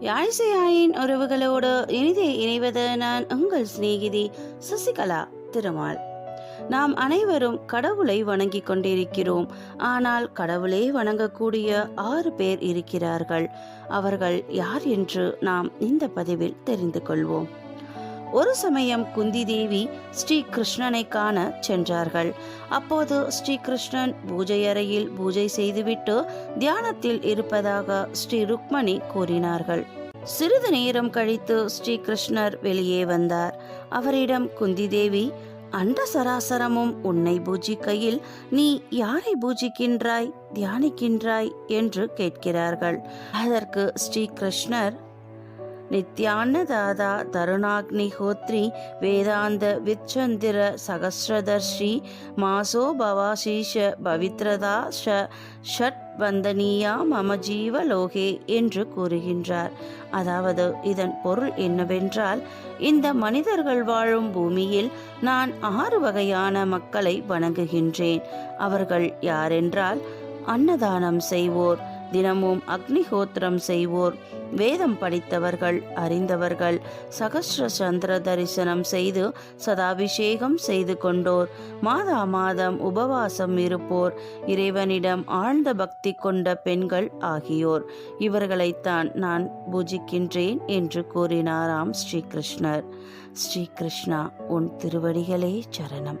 யாழிசையாயின் உறவுகளோடு இனிதே இணைவது நான் உங்கள் சிநேகிதி சசிகலா திருமால். நாம் அனைவரும் கடவுளை வணங்கிக் கொண்டிருக்கிறோம். ஆனால் கடவுளே வணங்கக்கூடிய ஆறு பேர் இருக்கிறார்கள். அவர்கள் யார் என்று நாம் இந்த பதிவில் தெரிந்து கொள்வோம். ஒரு சமயம் குந்தி தேவி ஸ்ரீ கிருஷ்ணனை காண சென்றார்கள். அப்போது ஸ்ரீ கிருஷ்ணன் பூஜை அறையில் பூஜை செய்துவிட்டு தியானத்தில் இருப்பதாக ஸ்ரீ ருக்மணி கூறினார்கள். சிறிது நேரம் கழித்து ஸ்ரீ கிருஷ்ணர் வெளியே வந்தார். அவரிடம் குந்தி தேவி அண்ட சராசரமும் உன்னை பூஜிக்கையில் நீ யாரை பூஜிக்கின்றாய் தியானிக்கின்றாய்? என்று கேட்கிறார்கள். அதற்கு ஸ்ரீ கிருஷ்ணர் நித்யான்னதாதா தருணாக்னிஹோத்ரி வேதாந்த விச்சந்திர சகசிரதர்ஷி மாசோ பவாசீஷ பவித்ரதா ஷ ஷட் வந்தனியா மம ஜீவலோகே என்று கூறுகின்றார். அதாவது இதன் பொருள் என்னவென்றால் இந்த மனிதர்கள் வாழும் பூமியில் நான் ஆறு வகையான மக்களை வணங்குகின்றேன். அவர்கள் யாரென்றால் அன்னதானம் செய்வோர் தினமும் அக்னிஹோத்திரம் செய்வோர். வேதம் படித்தவர்கள் அறிந்தவர்கள் சகஸ்ர சந்திர தரிசனம் செய்து சதாபிஷேகம் செய்து கொண்டோர். மாதா மாதம் உபவாசம் இருப்போர். இறைவனிடம் ஆழ்ந்த பக்தி கொண்ட பெண்கள் ஆகியோர். இவர்களைத்தான் நான் பூஜிக்கின்றேன் என்று கூறினாராம் ஸ்ரீகிருஷ்ணர் ஸ்ரீகிருஷ்ணா உன் திருவடிகளே சரணம்.